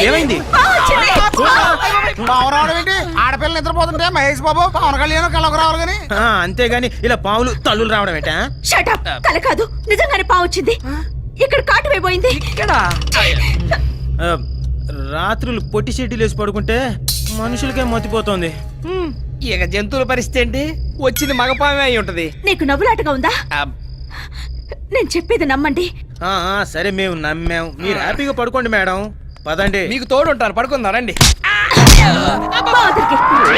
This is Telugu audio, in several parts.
ఏమైంది? మేడం ఏమైంది? పావు రావడం ఏంటి? ఆడపిల్లలు నిద్రపోతుంటే మహేష్ బాబు పవన్ కళ్యాణ్ కళ్ళకు రావాలి కానీ. అంతేగాని ఇలా పావులు తల్లులు రావడం ఏంటా? షటప్ కల కాదు. నిజంగానే పావు వచ్చింది. ఇక్కడ కాటు వేయబోయింది. ఇక్కడ? ఆ, రాత్రులు పొట్టి షెడ్యూల్ వేసి పడుకుంటే మనుషులకే మతిపోతోంది. ఇక జంతువుల పరిస్థితి ఏంటి? వచ్చింది మగపామే అయి ఉంటది. నీకు నవ్వులాటగా ఉందా? నేను చెప్పేది నమ్మండి. ఆ, ఆ, సరే మేము నమ్మాం. మీరు హ్యాపీగా పడుకోండి మేడం. పదండి. మీకు తోడు ఉంటారు పడుకుందాం రండి.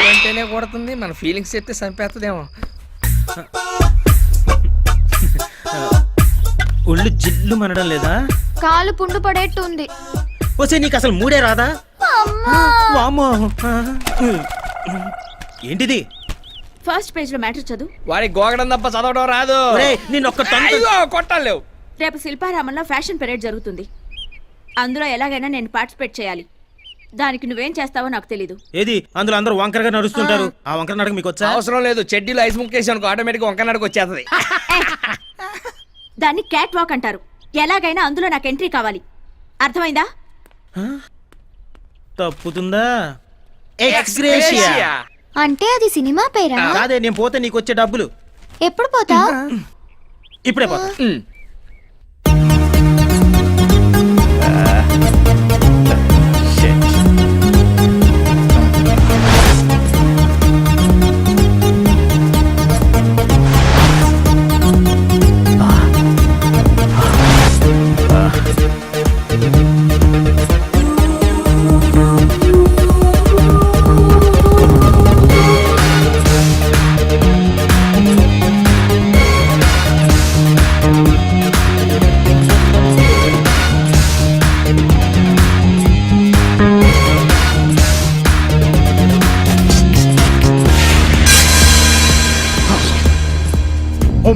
అంటేనే కొడుతుంది మన ఫీలింగ్స్ చెప్తే చంపేస్తుందేమో ఒళ్ళు జిల్లు మనడం లేదా? కాలు పుండు పడేట్టు ఉంది వసే నీకు అసలు మూడే రాదా? వామ్మో. ఏంటిది? ఫస్ట్ పేజ్లో మ్యాటర్ చదువు. వాడికి గోగడం తప్ప చదవడం రాదు. నిన్ను ఒక్క కొట్టాలేవు రేపు శిల్పారామంలో ఫ్యాషన్ పెరేడ్ జరుగుతుంది. అందులో ఎలాగైనా నేను పార్టిసిపేట్ చేయాలి. దానికి నువ్వేం చేస్తావో నాకు తెలీదు. ఏది? అందులో అందరూ వంకరగా నడుస్తుంటారు. ఆ. వంకర నడక మీకు వచ్చా? అవసరం లేదు. చెడ్డీలో ఐస్ ముక్కేసి అనుకో ఆటోమేటిక్ వంక నడక వచ్చేస్తుంది. దాన్ని క్యాట్ వాక్ అంటారు. ఎలాగైనా అందులో నాకు ఎంట్రీ కావాలి. అర్థమైందా? తప్పుతుందా? ఎక్స్గ్రేషియా. అంటే అది సినిమా పేరా? కాదే నేను పోతే నీకు వచ్చే డబ్బులు. ఎప్పుడు పోతా ఇప్పుడే పోతా.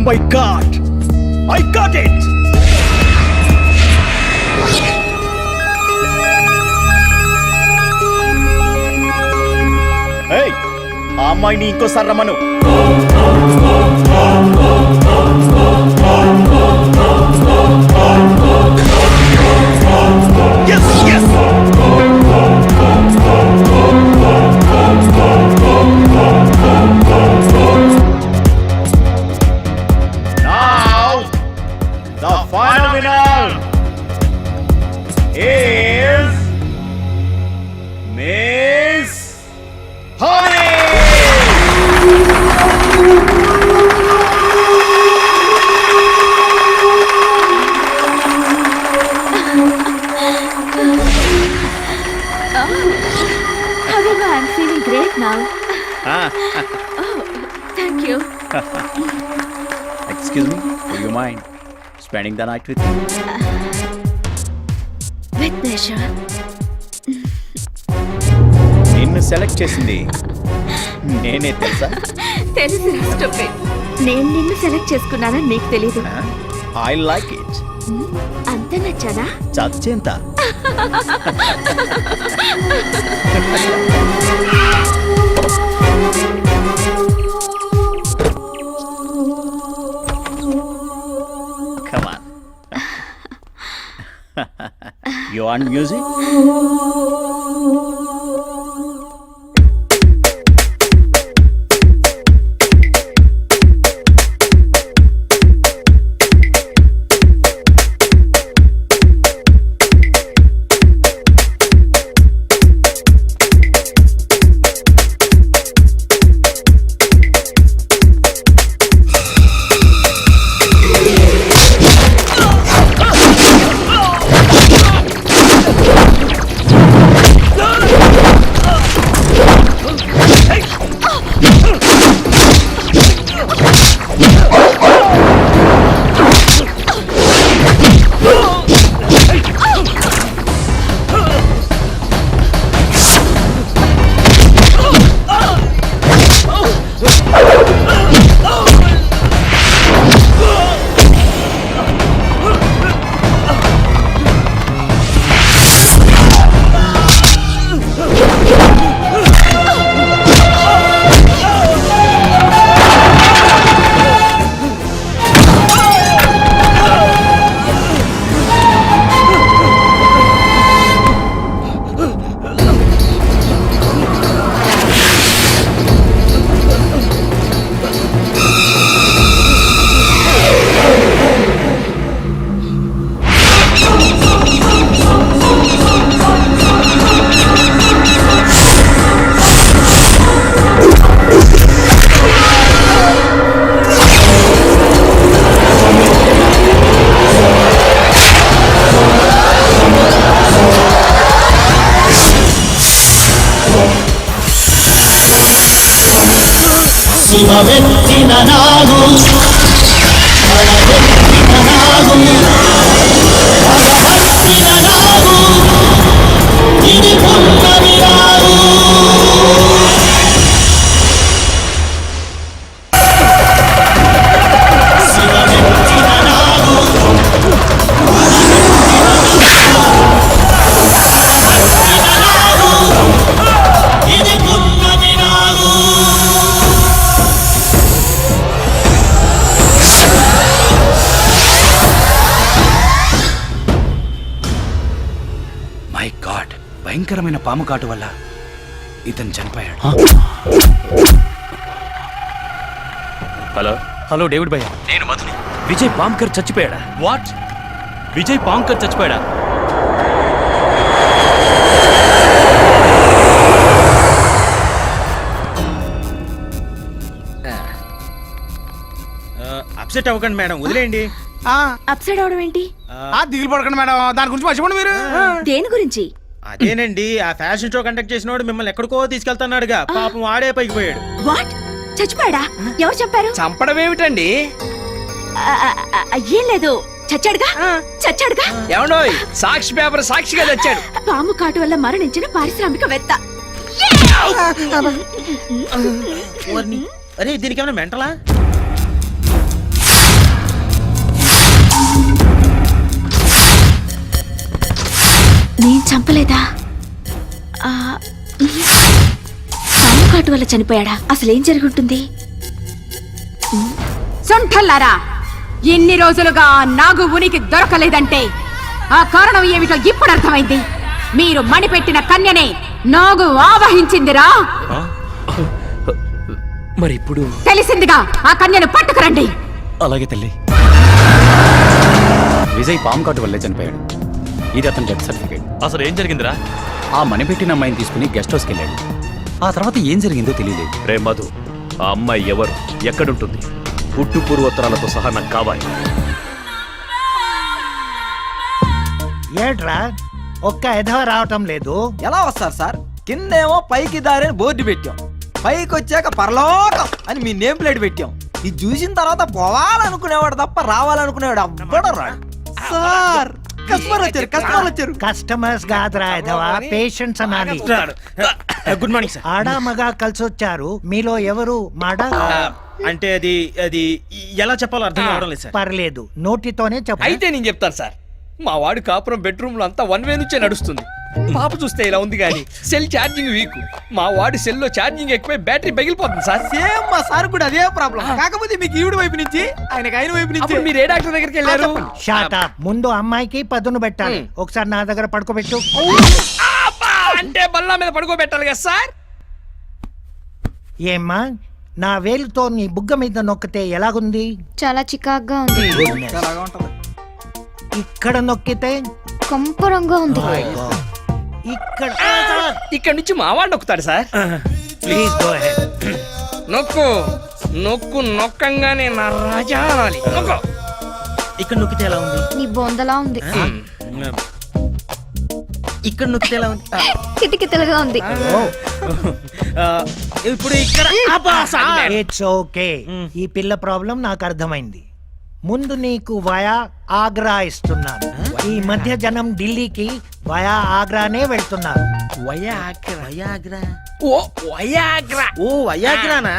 ఉమ్. Oh my god! I got it! Hey! ఆ అమ్మాయిని ఇంకోసారి రమ్మను do you mind spending the night with me? With pleasure. నిన్ను సెలెక్ట్ చేసింది నేనే తెలుసా? తెలుసు స్టూపిడ్ నేను నిన్ను సెలెక్ట్ చేసుకున్నానని నీకు తెలీదు. ఐ లైక్ ఇట్ అంత నచ్చానా? చచ్చేంత. One music? వెచ్చిన నాగు భయంకరమైన పాము కాటు వల్ల ఇతను చనిపోయాడు. హలో? హలో డేవిడ్ భయ్య. నేను మధుని. విజయ్ పాంకర్ చచ్చిపోయాడా? వాట్? విజయ్ పాంకర్ చచ్చిపోయాడా? అప్సెట్ అవ్వకండి మేడం. వదిలేయండి. ఆ, అప్సైడ్ అవడం ఏంటి? ఆ, దిగులు పడకండి మేడం. దాని గురించి మర్చిపోండి మీరు. దేని గురించి? అదేనండి ఆ ఫ్యాషన్ షో కండక్ట్ చేసినోడు మిమ్మల్ని ఎక్కడికో తీసుకెళ్తున్నాడుగా. పాపం వాడే పైకి పోయాడు. వాట్ చచ్చిపోయాడా? ఎవరు చెప్పారు చంపడం ఏమిటండి? ఏం లేదు. చచ్చాడుగా? చచ్చాడుగా? ఏమండోయ్ సాక్షి పేపర్ సాక్షిగా తెచ్చాడు. పాము కాటు వల్ల మరణించిన పారిశ్రామికవేత్త. అరే దీనికి ఏమైనా మెంటలా? నేను చంపలేదా? కాటు వల్ల చనిపోయాడా? అసలు ఏం జరుగుంటుంది? సొంఠల్లారా ఎన్ని రోజులుగా ఆ నాగు ఉనికి దొరకలేదంటే ఆ కారణం ఏమిటో ఇప్పుడు అర్థమైంది. మీరు మణిపెట్టిన కన్యనే నాగు ఆవహించిందిరా. మరి ఇప్పుడు? తెలిసిందిగా ఆ కన్యను పట్టుకురండి. అలాగే తల్లి. విజయ్ పాము కాటు వల్లే చనిపోయాడు. ఇది అతని డెత్ సర్టిఫికేట్ అసలు ఏం జరిగిందిరా? ఆ మనిపెట్టిన అమ్మాయిని తీసుకుని గెస్ట్ హౌస్కి వెళ్ళాడు ఆ తర్వాత ఏం జరిగిందో తెలియలేదు. రే మధు ఆ అమ్మాయి ఎవరు? ఎక్కడుంటుంది? పుట్టు పూర్వోత్తరాలతో సహా నాకు కావాలి. ఏట్రా ఒక్క ఎధవ రావటం లేదు. ఎలా వస్తారు సార్? కిందేమో పైకి దారిని బోర్డు పెట్టాం. పైకి వచ్చాక పరలోకం అని మీ నేమ్ ప్లేట్ పెట్టాం. ఇది చూసిన తర్వాత పోవాలనుకునేవాడు తప్ప రావాలనుకునేవాడు అవ్వడం రాడు. సార్! కస్టమర్ వచ్చారు కస్టమర్ వచ్చారు. కస్టమర్స్ కాదురా ఎధవ పేషెంట్స్ అనాలి గుడ్ మార్నింగ్ సార్ ఆడా మగ కలిసి వచ్చారు మీలో ఎవరు? మాడ? అంటే అది అది ఎలా చెప్పాలో అర్థం కావడం లేదు సార్ పర్లేదు. నోటితోనే చెప్పు. అయితే నేను చెప్తాను సార్ మా వాడి కాపురం బెడ్రూమ్లో అంతా వన్ వే నుంచే నడుస్తుంది. పాప చూస్తే ఇలా ఉంది కానీ సెల్ ఛార్జింగ్ వీక్. మా వాడి సెల్లో ఛార్జింగ్ ఎక్కువై బ్యాటరీ పగిలిపోతుంది సార్. సేమ్ మా సార్ కూడా అదే ప్రాబ్లం. కాకపోతే మీకు ఈవిడ వైపు నుంచి ఆయనకి ఆయన వైపు నుంచి అప్పుడు మీరు ఏ డాక్టర్ దగ్గరికి వెళ్ళారు? షాట్ అప్ ముందు అమ్మాయికి పదును పెట్టాలి. ఒకసారి నా దగ్గర పడుకోబెట్టు. అబ్బా! అంటే బల్లా మీద పడుకోబెట్టాలి కదా సార్? ఏమ్మా నా వేలుతో నీ బుగ్గ మీద నొక్కితే ఎలాగుంది? చాలా చికాగ్గా ఉంది. అలాగా ఉంటది ఇక్కడ నొక్కితే కంపరంగా ఉంది. God. ఇక్కడ. ఇక్కడ నుంచి మా వాడు నొక్కుతాడు సార్. ప్లీజ్ గో హెడ్ నొక్కు నొక్కు నొక్కంగానే నా రాజా అనాలి నొక్కు. ఇక్కడ నొక్కితే ఎలా ఉంది? నీ బొందలా ఉంది. ఇక్కడ నొక్కితే ఎలా ఉంది? కిటికితలుగా ఉంది. ఆ, ఇప్పుడు ఇక్కడ. ఇట్స్ ఓకే ఈ పిల్ల ప్రాబ్లం నాకు అర్థమైంది. ముందు నీకు వయా ఆగ్రా ఇస్తున్నాను ఈ మధ్య జనం ఢిల్లీకి వయా ఆగ్రానే వెళ్తున్నారు. వయాగ్రా. ఓ వయాగ్రా. ఓ వయాగ్రానా?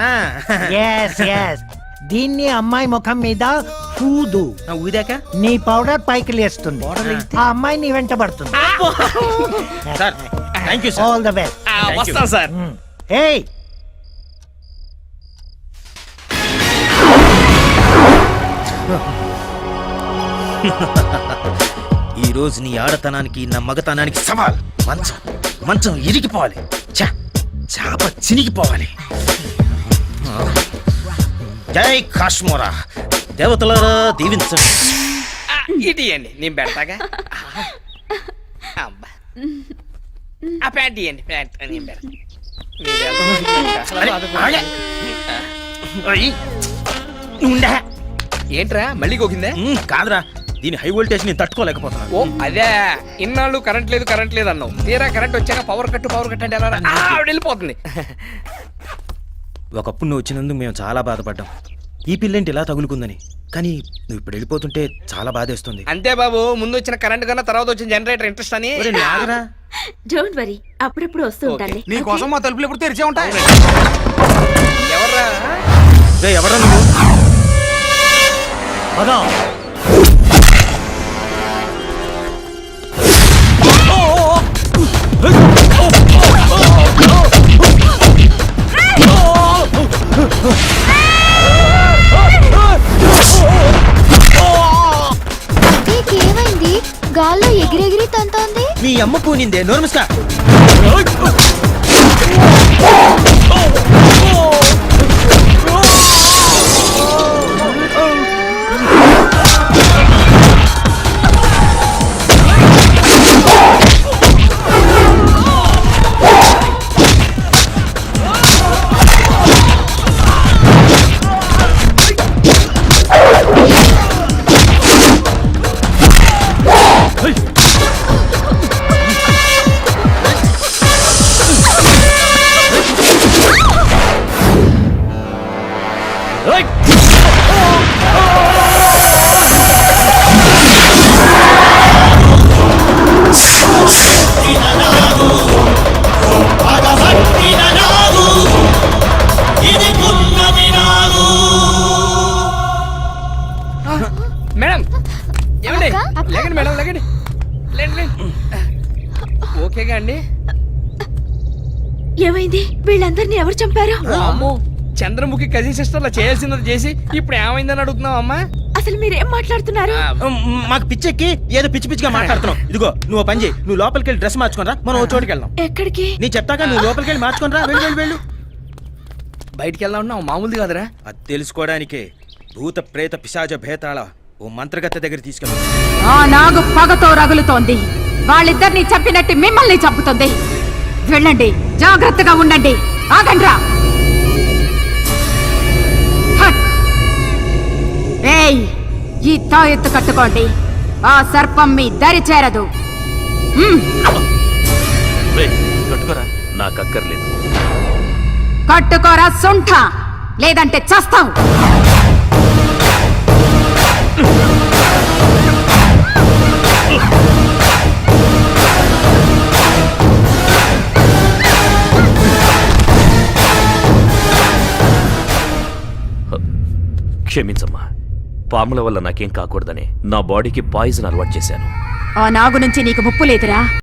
ఎస్ ఎస్ దీన్ని అమ్మాయి ముఖం మీద పూదు ఆ, ఊదాక? నీ పౌడర్ పైకి లేస్తుంది. ఆ అమ్మాయి నీ వెంటబడుతుంది sir thank you sir all the best sir ఏయ్ ఈ రోజు నీ ఆడతనానికి నా మగతనానికి సవాల్. మంచం మంచం ఇరిగిపోవాలి. చా చాప చినిగిపోవాలి. జై కాశ్మోరా. దేవతలారా దీవించండి. ఇవ్వండి నేను పెడతాగా? అబ్బా. ఆ ప్యాంట్ ఇవ్వండి ప్యాంట్ నేను పెడతా. ఏంట్రా? మళ్ళీ గోకిందే? ఉమ్, కాదురా. దీని హై వోల్టేజ్ నేను తట్టుకోలేకపోతున్నాను. ఓ అదే. ఇన్నాళ్ళు కరెంట్ లేదు కరెంట్ లేదు అన్నావు. తీరా కరెంట్ వచ్చాక పవర్ కట్టు పవర్ కట్ అంటే ఎలా? రా? ఆ, ఆవిడ వెళ్ళిపోతుంది. ఒకప్పుడు నువ్వు వచ్చినందుకు మేము చాలా బాధపడ్డాం. ఈ పిల్లేంటి ఇలా తగులుకుందని. కానీ నువ్వు ఇప్పుడు వెళ్ళిపోతుంటే చాలా బాధేస్తుంది అంతే బాబు ముందు వచ్చిన కరెంట్ కన్నా తర్వాత వచ్చిన జనరేటర్ ఇంట్రెస్ట్ అని. నువ్వు ఆగరా. డోంట్ వరీ అప్పుడప్పుడు వస్తూ ఉంటాను నీ కోసం మా తలుపులు ఎప్పుడు తెరిచే ఉంటాయి? ఎవర్రా? రే ఎవరా నువ్వు? పదా. మీ అమ్మ పూనిందే నోర్మిస్కా ఓకేగా అండి. ఏమైంది? వీళ్ళందరినీ ఎవరు చంపారు? అమ్మో చంద్రముఖి కజిన్ సిస్టర్లా చేయాల్సినది చేసి ఇప్పుడు ఏమైందని అడుగుతున్నావు అమ్మా? అసలు మీరేం మాట్లాడుతున్నారు? మాకు పిచ్చెక్కి ఏదో పిచ్చి పిచ్చిగా మాట్లాడుతున్నావు ఇదిగో నువ్వు పని చేయి. నువ్వు లోపలికి వెళ్ళి డ్రెస్ మార్చుకోనరా. మనం ఓ చోటుకి వెళ్దాం. ఎక్కడికి? నీ చెప్తాక నువ్వు లోపలికి వెళ్ళి మార్చుకోనరా. వెళ్ళు వెళ్ళు వెళ్ళు. బయటికి వెళ్దాం ఉన్నావు మామూలుది కాదురా. అది తెలుసుకోవడానికే భూత ప్రేత పిశాచ భేతాళ ఓ మంత్రగత్తె దగ్గర తీసుకెళ్ళి. ఆ నాగు పగతో రగులుతోంది. వాళ్ళిద్దరిని చంపినట్టు మిమ్మల్ని చంపుతుంది. వెళ్ళండి జాగ్రత్తగా ఉండండి. ఆగండ్రా హట్. ఏయ్ ఈ తాయెత్తు కట్టుకోండి. ఆ సర్పం మీ దరి చేరదు. హ్మ్, కట్టుకోరా. నాకు అక్కర్లేదు. కట్టుకోరా సుంఠ. లేదంటే చస్తావు. క్షమించమ్మా. పాముల వల్ల నాకేం కాకూడదని నా బాడీకి పాయిజన్ అలవాటు చేశాను. ఆ నాగు నుంచి నీకు ముప్పు లేదురా.